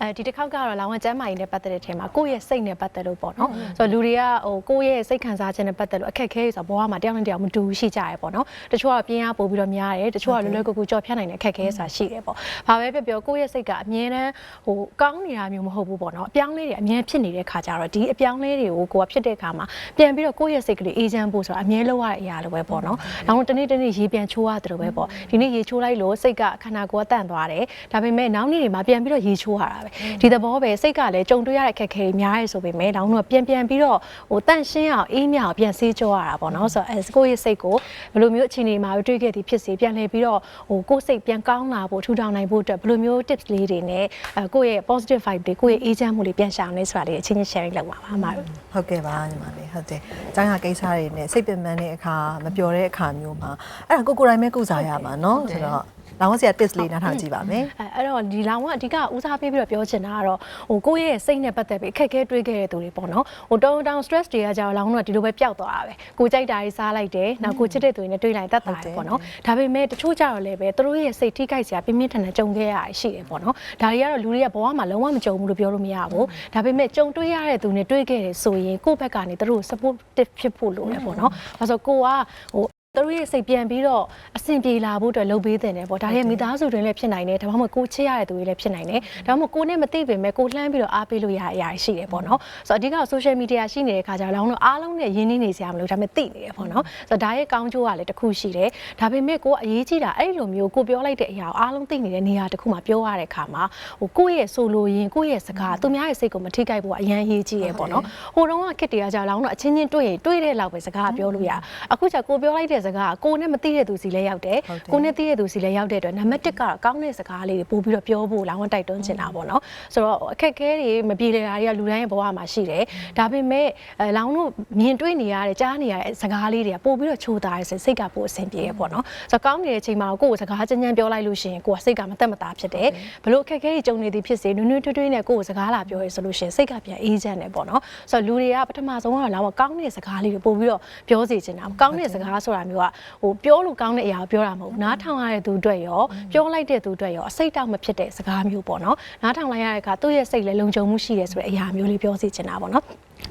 အဲဒီတစ်ခေါက်ကတော့လောင်ဝကျမ်းမာရေးနဲ့ပတ်သက်တဲ့ထဲမှာကိုယ့်ရဲ့စိတ်နဲ့ပတ်သက်လို့ပေါ့နော်ဆိုတော့လူတွေကဟိုကိုယ့်ရဲ့စိတ်ခံစားချက်နဲ့ပတ်သက်လို့အခက်အခဲတွေဆိုတော့ဘဝမှာတယောက်နဲ့တယောက်မတူဘူးရှိကြရပေါ့နော်တချို့ကပြင်းအားပို့ပြီးတော့များတယ်တချို့ကလွယ်လွယ်ကူကူကြော်ဖြတ်နိုင်တဲ့အခက်အခဲဆိုတာရှိတယ်ပေါ့ဘာပဲပြောပြောကိုယ့်ရဲ့စိတ်ကအမြဲတမ်းဟိုကောင်းနေတာမျိုးမဟုတ်ဘူးပေါ့နော်အပြောင်းလဲတွေအမြဲဖြစ်နေတဲ့ခါကြတော့ဒီအပြောင်းလဲတွေကိုကိုကဖြစ်တဲ့ခါမှာပြန်ပြီးတော့ကိုယ့်ရဲ့စိတ်ကလေးအေးချမ်းဖို့ဆိုတာအမြဲလုပ်ရတဲ့အရာလိုပဲပေါ့နော်နောက်တနေ့တနေ့ရေပြန်ချိုးရတယ်လို့ပဲပေါ့ဒီနေ့ရေချိုးလိုက်လို့စိတ်ကခန္ဓာကိုယ်ကတန့်သွားတယ်ဒါပေမဲ့နောက်နေ့တွေမှာပြန်ပြီးတော့ရေချိုးရတာပဲပဲဒီသဘောပဲစိတ်ကလည်းကြုံတွေ့ရတဲ့အခက်အခဲတွေများရဲဆိုပေမဲ့နောက်တော့ပြန်ပြန်ပြီးတော့ဟိုတန့်ရှင်းအောင်အေးမြအောင်ပြန်စေးကြောရတာပေါ့နော်ဆိုတော့အဲကိုယ့်ရဲ့စိတ်ကိုဘယ်လိုမျိုးအခြေအနေမှာတွေ့ခဲ့သည်ဖြစ်စေပြန်လှည့်ပြီးတော့ဟိုကိုယ့်စိတ်ပြန်ကောင်းလာဖို့ထူထောင်နိုင်ဖို့အတွက်ဘယ်လိုမျိုး tips လေးတွေနဲ့အဲကိုယ့်ရဲ့ positive vibe တွေကိုယ့်ရဲ့အေးချမ်းမှုတွေပြန်ရှာအောင်လဲဆိုတာလေးအချင်းချင်း sharing လုပ်ပါပါအမတို့ဟုတ်ကဲ့ပါညီမလေးဟုတ်တယ်။ကျောင်းကကိစ္စတွေနဲ့စိတ်ပင်ပန်းတဲ့အခါမပျော်တဲ့အခါမျိုးမှာအဲ့ဒါကိုကိုယ်တိုင်ပဲကုစားရမှာနော်ဆိုတော့ လောင်းဆရာ tips လေးနားထောင်ကြည့်ပါမယ်အဲအဲ့တော့ဒီလောင်ကအဓိကဦးစားပေးပြီးတော့ပြောချင်တာကတော့ဟိုကိုယ့်ရဲ့စိတ်နဲ့ပတ်သက်ပြီးအခက်အခဲတွေးခဲ့တဲ့သူတွေပေါ့နော်ဟိုတုံတောင် stress တွေကကြောင်လောင်တော့ဒီလိုပဲပျောက်သွားတာပဲကိုကြိုက်တာတွေစားလိုက်တယ်နောက်ကိုချစ်တဲ့သူတွေနဲ့တွေးလိုက်တတ်တာတယ်ပေါ့နော်ဒါပေမဲ့တချို့ကြတော့လည်းပဲသူတို့ရဲ့စိတ်ထိခိုက်စရာပြင်းပြင်းထန်ထန်ကြုံခဲ့ရတာရှိတယ်ပေါ့နော်ဒါတွေကတော့လူတွေကဘဝမှာလုံးဝမကြုံဘူးလို့ပြောလို့မရဘူးဒါပေမဲ့ကြုံတွေးရတဲ့သူနဲ့တွေးခဲ့တယ်ဆိုရင်ကိုယ့်ဘက်ကနေသူတို့ supportive ဖြစ်ဖို့လိုတယ်ပေါ့နော်အဲဆိုကိုကဟို သူတို့ရဲ့စိတ်ပြန်ပြီးတော့အဆင်ပြေလာဖို့အတွက်လုပ်ပေးတင်တယ်ပေါ့ဒါရဲ့မိသားစုတွင်လည်းဖြစ်နိုင်တယ်ဒါမှမဟုတ်ကိုချစ်ရတဲ့သူတွေလည်းဖြစ်နိုင်တယ်ဒါမှမဟုတ်ကိုနဲ့မသိပေမဲ့ကိုလှမ်းပြီးတော့အားပေးလို့ရတဲ့အရာတွေရှိတယ်ပေါ့နော်ဆိုတော့အဓိက social media ရှိနေတဲ့ခါကျတော့လောင်းတော့အားလုံးနဲ့ရင်းနှီးနေစရာမလိုဒါပေမဲ့သိနေတယ်ပေါ့နော်ဆိုတော့ဒါရဲ့ကောင်းကျိုးကလည်းတစ်ခုရှိတယ်ဒါပေမဲ့ကိုကအရေးကြီးတာအဲ့လိုမျိုးကိုပြောလိုက်တဲ့အရာကိုအားလုံးသိနေတဲ့နေရာတစ်ခုမှာပြောရတဲ့ခါမှာဟိုကိုယ့်ရဲ့ဆိုလိုရင်းကိုယ့်ရဲ့စကားသူများရဲ့စိတ်ကိုမထိခိုက်ဘူးကအရန်ရေးကြီးရယ်ပေါ့နော်ဟိုတုန်းကခက်တရားကြလောင်းတော့အချင်းချင်းတွေ့ရင်တွေ့တဲ့လောက်ပဲစကားပြောလို့ရအခုကျကိုပြောလိုက်တဲ့စကားကကိုနဲ့မသိတဲ့သူစီလည်းရောက်တယ်ကိုနဲ့သိတဲ့သူစီလည်းရောက်တဲ့အတွက်နံပါတ်1ကတော့ကောင်းတဲ့စကားလေးတွေပို့ပြီးတော့ပြောဖို့လောင်းတိုက်တွန်းချင်တာပေါ့နော်ဆိုတော့အခက်ခဲတွေမပြေလည်တာတွေကလူတိုင်းရဲ့ဘဝမှာရှိတယ်ဒါပေမဲ့အဲလောင်းတို့မြင်တွေ့နေရတဲ့ကြားနေရတဲ့စကားလေးတွေကပို့ပြီးတော့ချိုးသားရယ်စိတ်ကပို့အဆင်ပြေရပေါ့နော်ဆိုတော့ကောင်းနေတဲ့အချိန်မှာကိုယ့်ကိုစကားချမ်းချမ်းပြောလိုက်လို့ရှိရင်ကိုယ်ကစိတ်ကမသက်မသာဖြစ်တယ်ဘလို့အခက်ခဲတွေကြုံနေသည်ဖြစ်စေနွေးနွေးထွေးထွေးနဲ့ကိုယ့်ကိုစကားလာပြောရဆိုလို့ရှိရင်စိတ်ကပြန်အေးချမ်းတယ်ပေါ့နော်ဆိုတော့လူတွေကပထမဆုံးကတော့လောင်းကကောင်းတဲ့စကားလေးတွေပို့ပြီးတော့ပြောစီချင်တာကောင်းတဲ့စကားဆိုတာမျိုးကဟိုပြောလို့ကောင်းတဲ့အရာကိုပြောတာမဟုတ်ဘူးနားထောင်ရတဲ့သူအတွက်ရောပြောလိုက်တဲ့သူအတွက်ရောအစိတ်တောက်မဖြစ်တဲ့စကားမျိုးပေါ့နော်နားထောင်လိုက်ရတဲ့အခါသူ့ရဲ့စိတ်လည်းလုံခြုံမှုရှိတယ်ဆိုတဲ့အရာမျိုးလေးပြောစီချင်တာပေါ့နော်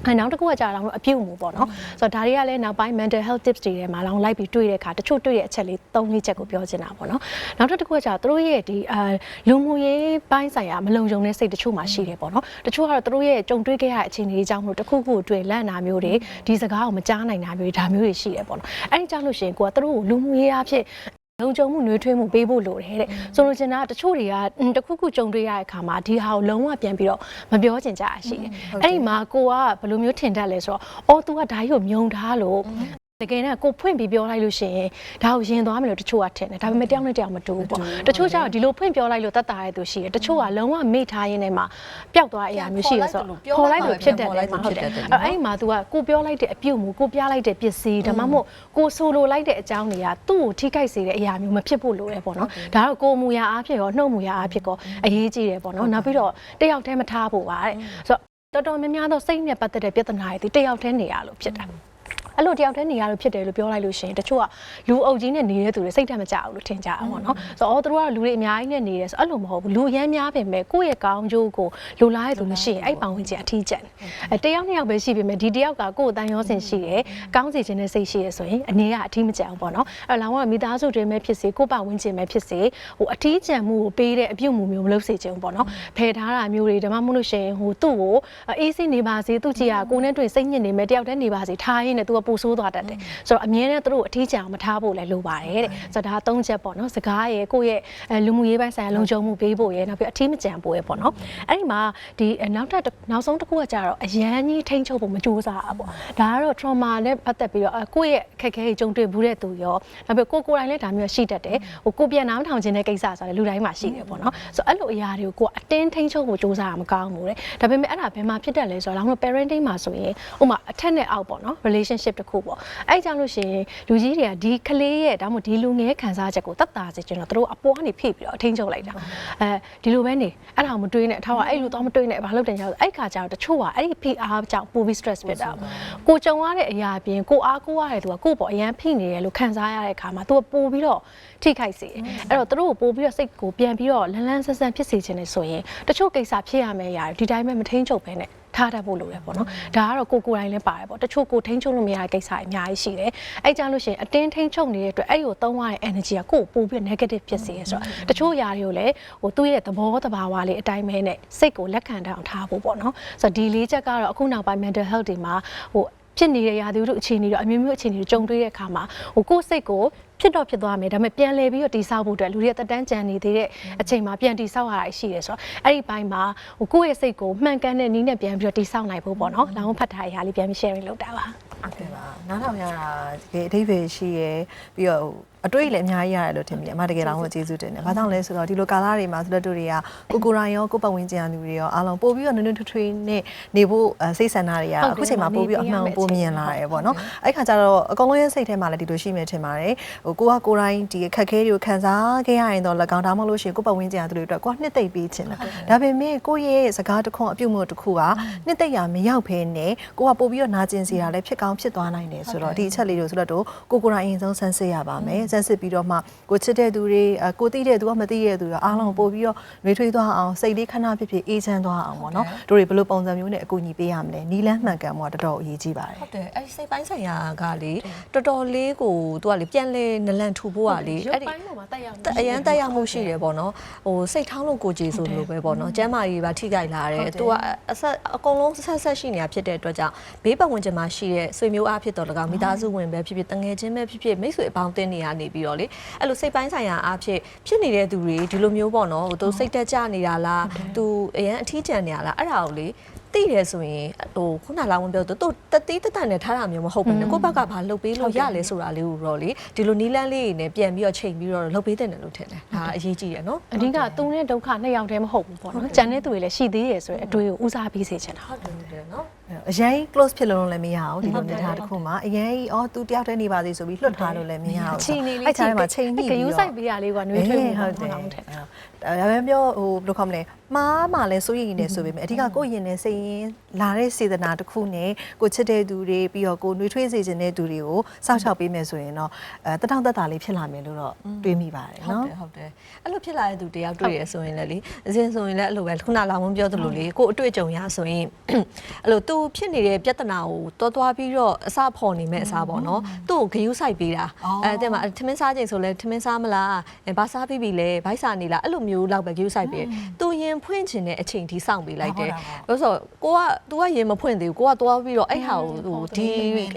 အဲနောက်တစ်ခုကကြာတော့အပြုတ်မှုပေါ့နော်ဆိုတော့ဒါတွေကလည်းနောက်ပိုင်း mental health tips တွေထဲမှာလောင်လိုက်ပြီးတွေ့တဲ့အခါတချို့တွေ့တဲ့အချက်လေး၃လေးချက်ကိုပြောချင်တာပေါ့နော်နောက်တစ်ခုကကြာသူတို့ရဲ့ဒီအာလူမှုရေးပိုင်းဆိုင်ရာမလုံခြုံတဲ့စိတ်တချို့မှရှိတယ်ပေါ့နော်တချို့ကတော့သူတို့ရဲ့ကြုံတွေ့ခဲ့ရတဲ့အခြေအနေတွေကြောင့်မလို့တစ်ခုခုတွေ့လန့်တာမျိုးတွေဒီစကားကိုမကြားနိုင်တာမျိုးတွေဒါမျိုးတွေရှိတယ်ပေါ့နော်အဲ့ဒီကြောင့်လို့ရှိရင်ကိုကသူတို့ကိုလူမှုရေးအဖြစ် လုံခြုံမှုနှွေးထွေးမှုပေးဖို့လိုတယ်တဲ့ဆိုလိုချင်တာကတချို့တွေကတခုခုကြုံတွေ့ရတဲ့အခါမှာဒီဟာကိုလုံးဝပြန်ပြီးတော့မပြောချင်ကြရရှိတယ်အဲ့ဒီမှာကိုကဘယ်လိုမျိုးထင်တတ်လဲဆိုတော့အော် तू ကဒါကြီးကိုမြုံထားလို့ တကယ်နဲ့ကိုဖွင့်ပြီးပြောလိုက်လို့ရှိရင်ဒါကိုရင်သွားမယ်လို့တချို့ကထင်တယ်ဒါပေမဲ့တယောက်နဲ့တယောက်မတူဘူးပေါ့တချို့ကျတော့ဒီလိုဖွင့်ပြောလိုက်လို့တတ်တာရဲ့သူရှိတယ်တချို့ကလုံးဝမေ့ထားရင်းနဲ့မှပျောက်သွားအရာမျိုးရှိရဆိုတော့ခေါ်လိုက်လို့ဖြစ်တယ်လေဟုတ်တယ်အဲ့အဲ့ဒီမှာ तू ကကိုပြောလိုက်တဲ့အပြုတ်မှုကိုပြလိုက်တဲ့ပစ္စည်းဒါမှမဟုတ်ကိုဆိုလိုလိုက်တဲ့အကြောင်းတွေကသူ့ကိုထိခိုက်စေတဲ့အရာမျိုးမဖြစ်ဖို့လိုတယ်ပေါ့နော်ဒါတော့ကိုမူရအားဖြစ်ရောနှုတ်မူရအားဖြစ်ကောအရေးကြီးတယ်ပေါ့နော်နောက်ပြီးတော့တယောက်တည်းမထားဖို့ပါတဲ့ဆိုတော့တော်တော်များများသောစိတ်နဲ့ပတ်သက်တဲ့ပြဿနာတွေဒီတယောက်တည်းနေရလို့ဖြစ်တာ အဲ့လိုတယောက်တည်းနေရလို့ဖြစ်တယ်လို့ပြောလိုက်လို့ရှိရင်တချို့ကလူအုပ်ကြီးနဲ့နေတဲ့သူတွေစိတ်ဓာတ်မကြဘူးလို့ထင်ကြတာပေါ့နော်ဆိုတော့အော်သူတို့ကလူတွေအများကြီးနဲ့နေတယ်ဆိုအဲ့လိုမဟုတ်ဘူးလူရမ်းများပင်ပဲကိုယ့်ရဲ့ကောင်းကျိုးကိုလူလားရဲ့သူမရှိရင်အဲ့ပောင်ဝင်ကြီးအထီးကျန်အဲတယောက်နှစ်ယောက်ပဲရှိပေမဲ့ဒီတယောက်ကကိုယ့်အတန်ရောစင်ရှိတယ်ကောင်းစီခြင်းနဲ့စိတ်ရှိရဆိုရင်အနေကအထီးမကျန်ဘူးပေါ့နော်အဲ့လောင်ကမိသားစုတွေမဲ့ဖြစ်စေကိုယ့်ပတ်ဝန်းကျင်မဲ့ဖြစ်စေဟိုအထီးကျန်မှုကိုပေးတဲ့အပြုတ်မှုမျိုးမလုပ်စေချင်ဘူးပေါ့နော်ဖယ်ထားတာမျိုးတွေဒါမှမဟုတ်လို့ရှိရင်ဟိုသူ့ကိုအေးစိနေပါစေသူ့ကြည်ကကိုယ်နဲ့တွေ့စိတ်ညစ်နေမဲ့တယောက်တည်းနေပါစေထားရင်းနဲ့သူကပူဆိုးသွားတတ်တယ်ဆိုတော့အမြဲတမ်းသူတို့အထီးကျန်အောင်မထားဖို့လည်းလိုပါတယ်တဲ့ဆိုတော့ဒါသုံးချက်ပေါ့နော်စကားရယ်ကိုယ့်ရဲ့အဲလူမှုရေးပိုင်းဆိုင်ရာလုံခြုံမှုပေးဖို့ရယ်နောက်ပြီးအထီးမကျန်ဖို့ရယ်ပေါ့နော်အဲ့ဒီမှာဒီနောက်ထပ်နောက်ဆုံးတစ်ခုကကြတော့အရန်ကြီးထိန်းချုပ်ဖို့မကြိုးစားတာပေါ့ဒါကတော့ trauma နဲ့ပတ်သက်ပြီးတော့အဲကိုယ့်ရဲ့အခက်အခဲတွေကြုံတွေ့ဘူးတဲ့သူရောနောက်ပြီးကိုကိုယ်တိုင်လည်းဒါမျိုးရှိတတ်တယ်ဟိုကိုပြန်နားမထောင်ခြင်းတဲ့ကိစ္စဆိုတော့လူတိုင်းမှာရှိတယ်ပေါ့နော်ဆိုတော့အဲ့လိုအရာတွေကိုကိုကအတင်းထိန်းချုပ်ဖို့ကြိုးစားတာမကောင်းဘူးတဲ့ဒါပေမဲ့အဲ့ဒါဘယ်မှာဖြစ်တတ်လဲဆိုတော့လောင်းတို့ parenting မှာဆိုရင်ဥပမာအထက်နဲ့အောက်ပေါ့နော် relationship တစ်ခုပေါ့အဲ့ကြောင့်လို့ရှိရင်လူကြီးတွေကဒီကလေးရဲ့ဒါမှမဟုတ်ဒီလူငယ်ခံစားချက်ကိုတတ်တာစေချင်တော့သူတို့အပေါ်ကနေဖိပြီးတော့အထင်းချုပ်လိုက်တာအဲဒီလိုပဲနေအဲ့ဒါကိုမတွေးနဲ့အထောက်ကအဲ့လိုတော့မတွေးနဲ့ဘာလို့တင်ကြလဲအဲ့ခါကျတော့တချို့ကအဲ့ဒီဖိအားကြောင့်ပိုပြီး stress ဖြစ်တာကိုကြုံရတဲ့အရာအပြင်ကိုအားကိုးရတဲ့သူကကိုယ့်ပေါ်အရန်ဖိနေတယ်လို့ခံစားရတဲ့အခါမှာသူကပိုပြီးတော့ထိခိုက်စေတယ်အဲ့တော့သူတို့ကိုပိုပြီးတော့စိတ်ကိုပြန်ပြီးတော့လန်းလန်းဆန်းဆန်းဖြစ်စေချင်တယ်ဆိုရင်တချို့ကိစ္စဖြစ်ရမယ့်အရာတွေဒီတိုင်းပဲမထိန်ချုပ်ပဲနဲ့ ထားတတ်ဖို့လိုတယ်ပေါ့နော်ဒါကတော့ကိုကိုယ်တိုင်လည်းပါတယ်ပေါ့တချို့ကိုထိန်ချုပ်လို့မရတဲ့ကိစ္စတွေအများကြီးရှိတယ်အဲ့ကြလို့ရှိရင်အတင်းထိန်ချုပ်နေတဲ့အတွက်အဲ့ဒီကိုသုံးရတဲ့ energy ကကိုယ်ပို့ပြီး negative ဖြစ်စေရဆိုတော့တချို့ຢာတွေကိုလည်းဟိုသူ့ရဲ့သဘောတဘာဝလေးအတိုင်းပဲနဲ့စိတ်ကိုလက်ခံတတ်အောင်ထားဖို့ပေါ့နော်ဆိုတော့ဒီလေးချက်ကတော့အခုနောက်ပိုင်း mental health တွေမှာဟိုဖြစ်နေတဲ့ရာသီဥတုအခြေအနေတွေအမျိုးမျိုးအခြေအနေတွေကြုံတွေ့တဲ့အခါမှာဟိုကိုယ်စိတ်ကို ဖြစ်တော့ဖြစ်သွားမယ်ဒါပေမဲ့ပြန်လဲပြီးတော့တိဆောက်ဖို့အတွက်လူတွေတက်တန်းကြံနေသေးတဲ့အချိန်မှာပြန်တိဆောက်ရတာရှိတယ်ဆိုတော့အဲ့ဒီဘိုင်းမှာဟိုကိုယ့်ရဲ့စိတ်ကိုမှန်ကန်တဲ့နည်းနဲ့ပြန်ပြီးတော့တိဆောက်နိုင်ဖို့ပေါ့နော်။လောင်းဖတ်ထားရလေးပြန်ပြီး sharing လုပ်တာပါ။ဟုတ်ကဲ့ပါနားထောင်ရတာတကယ်အဓိပ္ပာယ်ရှိရယ်ပြီးတော့အတွေ့အလည်းအများကြီးရတယ်လို့ထင်မိတယ်အမတကယ်တော့ကျေးဇူးတင်တယ်။ဘာကြောင့်လဲဆိုတော့ဒီလိုကာလတွေမှာဆိုတော့တို့တွေကကိုကိုရိုင်းရောကိုပတ်ဝန်းကျင်လူတွေရောအားလုံးပို့ပြီးတော့နွနွထွေးထွေးနဲ့နေဖို့စိတ်ဆန္ဒတွေကအခုချိန်မှာပို့ပြီးတော့အမှန်ပို့မြင်လာတယ်ပေါ့နော်။အဲ့ခါကျတော့အကောင်လုံးရဲ့စိတ်ထဲမှာလည်းဒီလိုရှိမယ်ထင်ပါတယ်။ဟိုကိုကကိုရိုင်းဒီအခက်ခဲတွေကိုခံစားခဲ့ရရင်တော့၎င်းဒါမှမဟုတ်လို့ရှိရင်ကိုပတ်ဝန်းကျင်လူတွေအတွက်ကိုကနှစ်သိမ့်ပေးခြင်းလား။ဒါပေမဲ့ကိုရဲ့စကားတစ်ခွန်းအပြုတ်မှုတစ်ခုကနှစ်သိမ့်ရမရောက်ဖဲနဲ့ကိုကပို့ပြီးတော့နာကျင်စီတာလည်းဖြစ်ကောင်းဖြစ်သွားနိုင်တယ်ဆိုတော့ဒီအချက်လေးတွေဆိုတော့ကိုကိုရိုင်းအရင်ဆုံးဆန်းစစ်ရပါမယ်။ဆန်းစစ်ပြီးတော့မှကိုချစ်တဲ့သူတွေကိုသိတဲ့သူကမသိတဲ့သူတွေအားလုံးပို့ပြီးတော့နှွေးထွေးသွားအောင်စိတ်လေးခဏဖြစ်ဖြစ်အေးချမ်းသွားအောင်ပေါ့နော်တို့တွေဘယ်လိုပုံစံမျိုးနဲ့အကူအညီပေးရမလဲနီလန်းမှန်ကန်မှုကတော်တော်အရေးကြီးပါတယ်ဟုတ်တယ်အဲ့ဒီစိတ်ပိုင်းဆိုင်ရာကလေတော်တော်လေးကိုသူကလေပြန်လဲနလန်ထူဖို့ကလေရုအဲ့ပ်ဒီပိုင်းပေါ်မှာတက်ရောက်နေအရန်တက်ရောက်မှုရှိတယ်ပေါ့နော်ဟိုစိတ်ထောင်းလို့ကိုကြည်ဆိုလိုပဲပေါ့နော်ကျမ်းမာရေးပါထိခိုက်လာတယ်သူကအဆက်အကုန်လုံးဆက်ဆက်ရှိနေတာဖြစ်တဲ့အတွက်ကြောင့်ဘေးပတ်ဝန်းကျင်မှာရှိတဲ့ဆွေမျိုးအားဖြစ်တော်လကောင်မိသားစုဝင်ပဲဖြစ်ဖြစ်တငယ်ချင်းပဲဖြစ်ဖြစ်မိတ်ဆွေအပေါင်းအသင်းတွေကနေပြီးတော့လေအဲ့လိုစိတ်ပိုင်းဆိုင်ရာအားဖြင့်ဖြစ်နေတဲ့သူတွေဒီလိုမျိုးပေါ့နော်ဟိုသူစိတ်တက်ကြနေတာလားသူအရန်အထီးကျန်နေတာလားအဲ့ဒါကိုလေ သိတယ်ဆိုရင်ဟိုခုနလောင်းဝင်ပြောသူတို့တတိတတနဲ့ထားတာမျိုးမဟုတ်ဘူးနော်ကိုယ့်ဘက်ကဘာလုပ်ပေးလို့ရလဲဆိုတာလေးကိုတော့လေဒီလိုနီးလန်းလေးတွေနဲ့ပြန်ပြီးတော့ချိန်ပြီးတော့လုပ်ပေးတဲ့တယ်လို့ထင်တယ်ဒါအရေးကြီးတယ်နော်အဓိကသူနဲ့ဒုက္ခနှစ်ယောက်တည်းမဟုတ်ဘူးပေါ့နော်။ကျန်တဲ့သူတွေလည်းရှိသေးတယ်ဆိုတဲ့အတွေ့ကိုဦးစားပေးစေချင်တာဟုတ်တယ်ဟုတ်တယ်နော်အရင် close ဖြစ်လို့လည်းမရအောင်ဒီလိုနေထားတစ်ခုမှာအရင်အော်သူတယောက်တည်းနေပါသေးဆိုပြီးလွတ်ထားလို့လည်းမရအောင်။ချိန်နေလေးအဲ့ချာထဲမှာချိန်ညှိပြီးဂယူးဆိုင်ပေးရလေးကနှွေးထွေးမှုဟုတ်ဟုတ်တတယ်ယ်ဟုတ်တယ်ဒါပေမဲ့ပြောဟိုဘယ်လိုခေါ်မလဲမားမှလည်းစိုးရိမ်နေဆိုပေမဲ့အဓိကကိုယ့်ရင်နဲ့စိတ်ရင်းလာတဲ့စေတနာတစ်ခုနဲ့ကိုချစ်တဲ့သူတွေပြီးတော့ကိုနှွေးထွေးစေခြင်းတဲ့သူတွေကိုစောင့်ရှောက်ပေးမယ်ဆိုရင်တော့အဲတထောင်သက်တာလေးဖြစ်လာမယ်လို့တော့တွေးမိပါတယ်ဟုတ်နော်တယ်ဟုတ်တယ်အဲ့လိုဖြစ်လာတဲ့သူတယောက်တွေ့ရဆိုရင်လည်းလေအစဉ်ဆိုရင်လည်းအဲ့လိုပဲခုနလောင်ဝန်းပြောသလိုလေကိုအတွေ့အကြုံရဆိုရင်အဲ့လိုသူဖြစ်နေတဲ့ပြဿနာကိုတော်တော်ပြီးတော့အစဖော်နေမဲ့အစားပေါ့နော်သူ့ကိုဂယုစိုက်ပေးတာအဲတဲ့မှာထမင်းစားချိန်ဆိုလဲထမင်းစားမလားအဲဘာစားပြီးပြီလဲဘိုက်စားနေလားအဲ့လိုမျိုးလောက်ပဲဂယုစိုက်ပေးသူ ရင်ဖွင့်ချင်တဲ့အချိန်ထိစောင့်ပေးလိုက်တယ်လို့ဆိုကိုက तू ကရင်မဖွင့်သေးဘူးကိုကသွားပြီးတော့အဲ့ဟာကိုဟိုဒီ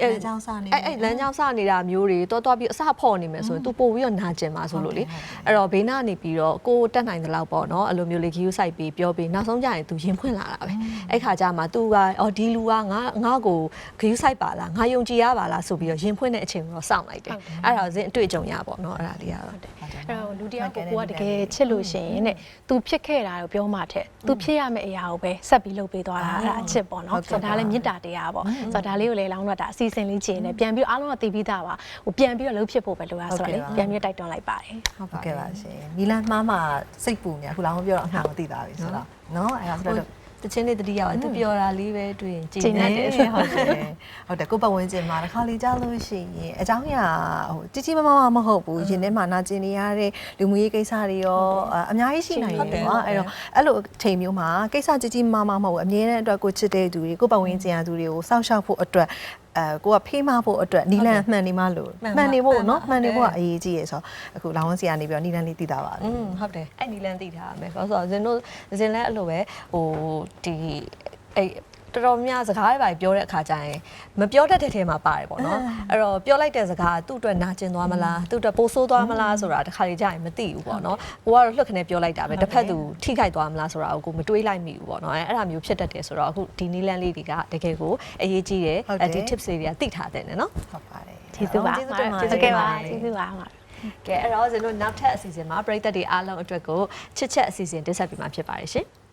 လမ်းကြောင်းစနေ အဲ့အဲ့လမ်းကြောင်းစနေတာမျိုးတွေတော်တော်ပြီးအစဖော်နေမယ်ဆိုရင် तू ပို့ပြီးတော့နာကျင်ပါဆိုလို့လေအဲ့တော့ဘေးနာနေပြီးတော့ကိုတက်နိုင်တဲ့လောက်ပေါ့နော်အဲ့လိုမျိုးလေးဂီယူဆိုင်ပြီးပြောပြီးနောက်ဆုံးကြရင် तू ရင်ဖွင့်လာတာပဲအဲ့ခါကျမှ तू ကအော်ဒီလူကငါငါ့ကိုဂီယူဆိုင်ပါလားငါယုံကြည်ရပါလားဆိုပြီးတော့ရင်ဖွင့်တဲ့အချိန်ကိုတော့စောင့်လိုက်တယ်အဲ့ဒါဇင်အတွေ့အကြုံရပေါ့နော်အဲ့ဒါလေးကတော့ အဲ့တော့လူတယောက်ကိုကိုကတကယ်ချစ်လို့ရှိရင်တဲ့ तू ဖြစ်ခဲ့တာကိုပြောမှထက် तू ဖြစ်ရမယ့်အရာကိုပဲဆက်ပြီးလုပ်ပေးသွားတာအဲ့ဒါအချစ်ပေါ့နော်ဆိုတော့ဒါလည်းမေတ္တာတရားပေါ့ဆိုတော့ဒါလေးကိုလည်းလောင်းတော့ဒါအစီအစဉ်လေးကျင်းနေပြန်ပြီးအားလုံးကတည်ပြီးသားပါဟိုပြန်ပြီးတော့လှုပ်ဖြစ်ဖို့ပဲလိုရဆိုတော့လေပြန်ပြီးတိုက်တွန်းလိုက်ပါတယ်ဟုတ်ကဲ့ပါရှင်နီလန်မှားမှာစိတ်ပူနေအခုလောင်းပြောတော့အမှန်ကိုသိတာပြီဆိုတော့နော်အဲ့ဒါဆိုတော့ တချင်းလေးတတိယပါသူပြောတာလေးပဲတွေ့ရင်ကြည် ကျင်း နေ တ တယ် ယ် ဆို ဟုတ်တယ်ဟုတ်တယ်ကိုယ့်ပတ်ဝန်းကျင်မှာတစ်ခါလေကြားလို့ရှိရင်အเจ้าရဟိုကြီးကြီးမားမားမဟုတ်ဘူးရင်ထဲမှာနာကျင်နေရတဲ့လူမှုရေးကိစ္စတွေရောအများကြီးရှိနိုင်တယ်ကွာအဲ့တော့အဲ့လိုအချိန်မျိုးမှာကိစ္စကြီးကြီးမားမားမဟုတ်ဘူးအမြဲတမ်းအတွက်ကိုချစ်တဲ့သူတွေကိုယ့်ပတ်ဝန်းကျင်ကသူတွေကိုစောင့်ရှောက်ဖို့အတွက် အဲကိုကဖေးမဖို့အတွက်နီလန်မှန်နေမှလို့မှန်နေဖို့နော်မှန်နေဖို့ကအရေးကြီးရယ်ဆိုတော့အခုလောင်းဝန်းစီကနေပြီးတော့နီလန်လေးတည်တာပါပဲอืมဟုတ်တယ်အဲ့နီလန်းသိထားရမယ်ဘာလို့ဆိုတော့ဇင်တို့ဇင်လည်းအဲ့လိုပဲဟိုဒီအဲ့ တော်တော်များစကားတွေပါပြောတဲ့အခါကျရင်မပြောတတ်တဲ့ထဲမှာပါတယ်ပေါ့နော်အဲ့တော့ပြောလိုက်တဲ့စကားသူ့အတွက်နာကျင်သွားမလားသူ့အတွက်ပိုဆိုးသွားမလားဆိုတာတခါလေကြာရင်မသိဘူးပေါ့နော်ကိုကတော့လှုပ်ခနဲ့ပြောလိုက်တာပဲတစ်ဖက်သူထိခိုက်သွားမလားဆိုတာကိုကိုမတွေးလိုက်မိဘူးပေါ့နော်အဲ့အဲ့ဒါမျိုးဖြစ်တတ်တယ်ဆိုတော့အခုဒီနီလန်းလေးတွေကတကယ်ကိုအရေးကြီးတယ်အဲ့ဒီ tips တွေကသိထားတဲ့နော်ဟုတ်ပါတယ်ကျေးဇူးပါကျေးဇူးတင်ပါဟုတ်ကဲ့ပါကျေးဇူးပါပါကဲအဲ့တော့ဇင်တို့နောက်ထပ်အစီအစဉ်မှာပြည်သက်တွေအားလုံးအတွက်ကိုချစ်ချက်အစီအစဉ်တင်ဆက်ပေးမှာဖြစ်ပါတယ်ရှင်။